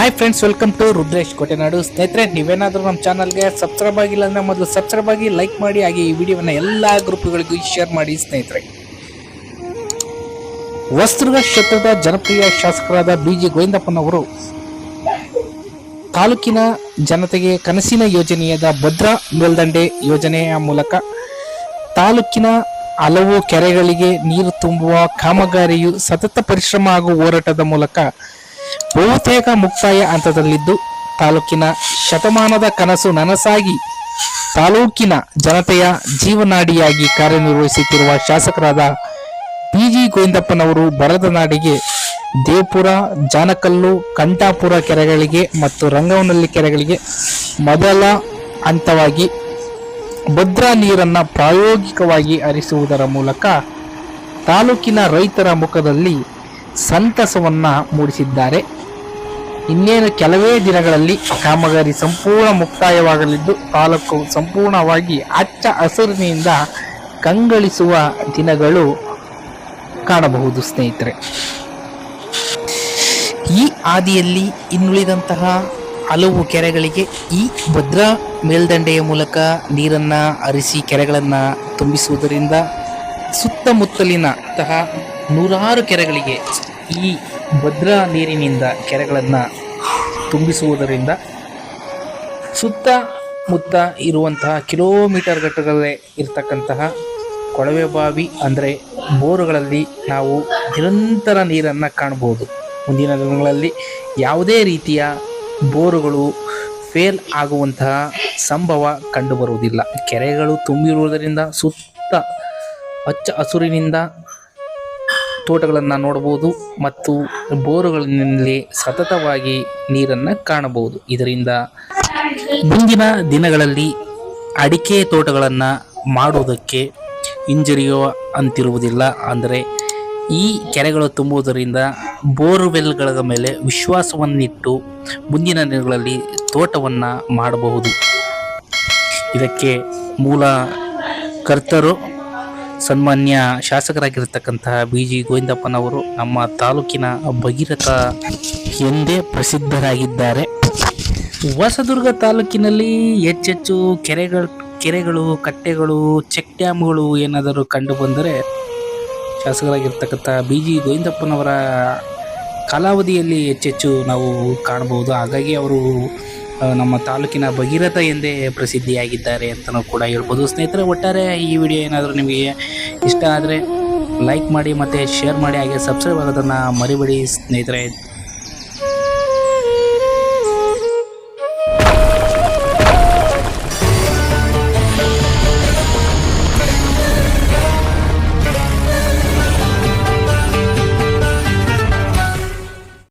Hi friends welcome to Rudresh Kotenadu ಸ್ನೇಹಿತರೆ, ನೀವೇನಾದರೂ ನಮ್ಮ ಚಾನಲ್ಗೆ ಸಬ್ಸ್ಕ್ರೈಬ್ ಆಗಿಲ್ಲ ಅಂದರೆ ಮೊದಲು ಸಬ್ಸ್ಕ್ರೈಬ್ ಆಗಿ ಲೈಕ್ ಮಾಡಿ, ಹಾಗೆ ಈ ವಿಡಿಯೋವನ್ನು ಎಲ್ಲ ಗ್ರೂಪ್ಗಳಿಗೂ ಶೇರ್ ಮಾಡಿ ಸ್ನೇಹಿತರೆ. ವಸ್ತ್ರದ ಕ್ಷೇತ್ರದ ಜನಪ್ರಿಯ ಶಾಸಕರಾದ ಬಿ ಜಿ ಗೋವಿಂದಪ್ಪನವರು ತಾಲೂಕಿನ ಜನತೆಗೆ ಕನಸಿನ ಯೋಜನೆಯಾದ ಭದ್ರಾ ಮೇಲ್ದಂಡೆ ಯೋಜನೆಯ ಮೂಲಕ ತಾಲೂಕಿನ ಹಲವು ಕೆರೆಗಳಿಗೆ ನೀರು ತುಂಬುವ ಕಾಮಗಾರಿಯು ಸತತ ಪರಿಶ್ರಮ ಹಾಗೂ ಹೋರಾಟದ ಮೂಲಕ ಬಹುತೇಕ ಮುಕ್ತಾಯ ಹಂತದಲ್ಲಿದ್ದು ತಾಲೂಕಿನ ಶತಮಾನದ ಕನಸು ನನಸಾಗಿ ತಾಲೂಕಿನ ಜನತೆಯ ಜೀವನಾಡಿಯಾಗಿ ಕಾರ್ಯನಿರ್ವಹಿಸುತ್ತಿರುವ ಶಾಸಕರಾದ ಪಿ ಜಿ ಗೋವಿಂದಪ್ಪನವರು ಬರದ ನಾಡಿಗೆ ದೇವಪುರ, ಜಾನಕಲ್ಲು, ಕಂಠಾಪುರ ಕೆರೆಗಳಿಗೆ ಮತ್ತು ರಂಗವನಹಳ್ಳಿ ಕೆರೆಗಳಿಗೆ ಮೊದಲ ಹಂತವಾಗಿ ಭದ್ರಾ ನೀರನ್ನು ಪ್ರಾಯೋಗಿಕವಾಗಿ ಹರಿಸುವುದರ ಮೂಲಕ ತಾಲೂಕಿನ ರೈತರ ಮುಖದಲ್ಲಿ ಸಂತಸವನ್ನ ಮೂಡಿಸಿದ್ದಾರೆ. ಇನ್ನೇನು ಕೆಲವೇ ದಿನಗಳಲ್ಲಿ ಕಾಮಗಾರಿ ಸಂಪೂರ್ಣ ಮುಕ್ತಾಯವಾಗಲಿದ್ದು, ತಾಲೂಕು ಸಂಪೂರ್ಣವಾಗಿ ಅಚ್ಚ ಹಸಿರಿನಿಂದ ಕಂಗಳಿಸುವ ದಿನಗಳು ಕಾಣಬಹುದು, ಸ್ನೇಹಿತರೆ. ಈ ಹಾದಿಯಲ್ಲಿ ಇನ್ನುಳಿದಂತಹ ಹಲವು ಕೆರೆಗಳಿಗೆ ಈ ಭದ್ರಾ ಮೇಲ್ದಂಡೆಯ ಮೂಲಕ ನೀರನ್ನು ಅರಿಸಿ ಕೆರೆಗಳನ್ನು ತುಂಬಿಸುವುದರಿಂದ ಸುತ್ತಮುತ್ತಲಿನಂತಹ ನೂರಾರು ಕೆರೆಗಳಿಗೆ ಈ ಭದ್ರಾ ನೀರಿನಿಂದ ಕೆರೆಗಳನ್ನು ತುಂಬಿಸುವುದರಿಂದ ಸುತ್ತಮುತ್ತ ಇರುವಂತಹ ಕಿಲೋಮೀಟರ್ ಗಟ್ಟಗಳೇ ಇರತಕ್ಕಂತಹ ಕೊಳವೆ ಬಾವಿ ಅಂದರೆ ಬೋರುಗಳಲ್ಲಿ ನಾವು ನಿರಂತರ ನೀರನ್ನು ಕಾಣಬಹುದು ಮುಂದಿನ ದಿನಗಳಲ್ಲಿ ಯಾವುದೇ ರೀತಿಯ ಬೋರುಗಳು ಫೇಲ್ ಆಗುವಂತಹ ಸಂಭವ ಕಂಡುಬರುವುದಿಲ್ಲ. ಕೆರೆಗಳು ತುಂಬಿರುವುದರಿಂದ ಸುತ್ತ ಹಚ್ಚ ಹಸುರಿನಿಂದ ತೋಟಗಳನ್ನು ನೋಡಬಹುದು ಮತ್ತು ಬೋರುಗಳಲ್ಲಿ ಸತತವಾಗಿ ನೀರನ್ನು ಕಾಣಬಹುದು. ಇದರಿಂದ ಮುಂದಿನ ದಿನಗಳಲ್ಲಿ ಅಡಿಕೆ ತೋಟಗಳನ್ನು ಮಾಡುವುದಕ್ಕೆ ಹಿಂಜರಿಯುವ ಅಂತಿರುವುದಿಲ್ಲ. ಅಂದರೆ ಈ ಕೆರೆಗಳು ತುಂಬುವುದರಿಂದ ಬೋರ್ವೆಲ್ಗಳ ಮೇಲೆ ವಿಶ್ವಾಸವನ್ನಿಟ್ಟು ಮುಂದಿನ ದಿನಗಳಲ್ಲಿ ತೋಟವನ್ನು ಮಾಡಬಹುದು. ಇದಕ್ಕೆ ಮೂಲ ಕರ್ತರು ಸನ್ಮಾನ್ಯ ಶಾಸಕರಾಗಿರ್ತಕ್ಕಂತಹ ಬಿ ಜಿ ಗೋವಿಂದಪ್ಪನವರು ನಮ್ಮ ತಾಲೂಕಿನ ಭಗೀರಥ ಎಂದೇ ಪ್ರಸಿದ್ಧರಾಗಿದ್ದಾರೆ. ಹೊಸದುರ್ಗ ತಾಲೂಕಿನಲ್ಲಿ ಹೆಚ್ಚೆಚ್ಚು ಕೆರೆಗಳು ಕೆರೆಗಳು, ಕಟ್ಟೆಗಳು, ಚೆಕ್ ಡ್ಯಾಮ್ಗಳು ಏನಾದರೂ ಕಂಡು ಬಂದರೆ ಶಾಸಕರಾಗಿರ್ತಕ್ಕಂಥ ಬಿ ಜಿ ಗೋವಿಂದಪ್ಪನವರ ಕಾಲಾವಧಿಯಲ್ಲಿ ಹೆಚ್ಚೆಚ್ಚು ನಾವು ಕಾಣಬಹುದು. ಹಾಗಾಗಿ ಅವರು ನಮ್ಮ ತಾಲೂಕಿನ ಭಗೀರಥ ಎಂದೇ ಪ್ರಸಿದ್ಧಿಯಾಗಿದ್ದಾರೆ ಅಂತಲೂ ಕೂಡ ಹೇಳ್ಬೋದು. ಸ್ನೇಹಿತರೆ, ಒಟ್ಟಾರೆ ಈ ವಿಡಿಯೋ ಏನಾದರೂ ನಿಮಗೆ ಇಷ್ಟ ಆದರೆ ಲೈಕ್ ಮಾಡಿ ಮತ್ತು ಶೇರ್ ಮಾಡಿ, ಹಾಗೆ ಸಬ್ಸ್ಕ್ರೈಬ್ ಆಗೋದನ್ನು ಮರಿಬೇಡಿ ಸ್ನೇಹಿತರೆ.